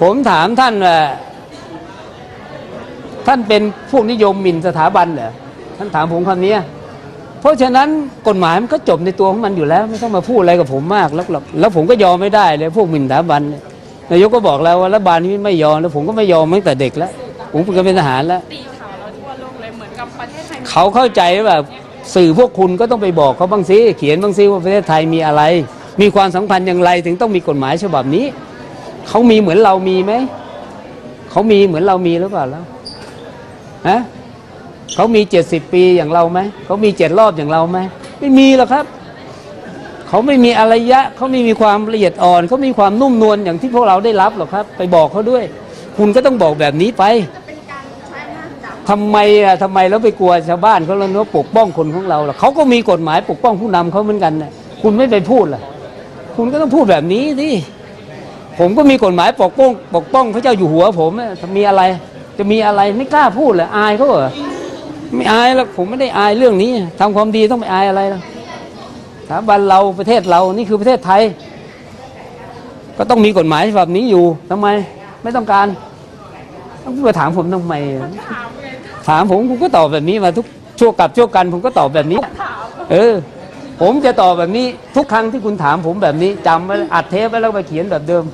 ผมถามท่านว่าท่านเป็นพวกนิยมหมิ่นสถาบันเหรอท่านถามผมคำนี้เพราะฉะนั้นกฎหมายมันก็จบในตัวของมันอยู่แล้ว ไม่ต้องมาพูดอะไรกับผมมากแล้วหรอกแล้วผมก็ยอมไม่ได้เลยพวกหมิ่นสถาบันเนี่ยนายกก็บอกแล้วว่ารัฐบาลนี้ไม่ยอมแล้วผมก็ไม่ยอมมาตั้งแต่เด็กแล้วผมก็เป็นทหารแล้วตีข่าวเราทั่วโลกเลยเหมือนกับประเทศไทยเขาเข้าใจว่าสื่อพวกคุณก็ต้องไปบอกเขาบ้างสิเขียนบ้างสิว่าประเทศไทยมีอะไร มีความสำคัญอย่างไรถึงต้องมีกฎหมายฉบับนี้ เขามีเหมือนเรามีไหม เขามีเหมือนเรามีหรือเปล่าแล้วฮะเขามีเจ็ดสิบปีอย่างเราไหม เขามีเจ็ดรอบอย่างเราไหม ไม่มีหรอกครับ เขาไม่มีอารยะ เขาไม่มีความละเอียดอ่อน เขามีความนุ่มนวลอย่างที่พวกเราได้รับหรอกครับ ไปบอกเขาด้วย คุณก็ต้องบอกแบบนี้ไปทำไมอะทำไมแล้วไปกลัวชาวบ้านเขาแล้วเนาะปกป้องคนของเราล่ะเขาก็มีกฎหมายปกป้องผู้นำเขาเหมือนกันน่ะคุณไม่ไปพูดล่ะ คุณก็ต้องพูดแบบนี้ดิ ผมก็มีกฎหมายปกป้องปกป้องพระเจ้าอยู่หัว ผมอะมีอะไร จะมีอะไรไม่กล้าพูดเลยอายเขาเหรอไม่อายแล้วผมไม่ได้อายเรื่องนี้ทำความดีต้องไปอายอะไรล่ะสถาบันเราประเทศเรานี่คือประเทศไทย ก็ต้องมีกฎหมายฉบับนี้อยู่ทำไม ไม่ต้องการต้องมาถามผมทำไมถามไงถามผมผมก็ตอบแบบนี้มาทุกชั่วกับชั่วกัน ผมก็ตอบแบบนี้ เออ ผมจะตอบแบบนี้ ทุกครั้งที่คุณถามผมแบบนี้จำไว้อัดเทปไว้แล้วไปเขียนแบบเดิม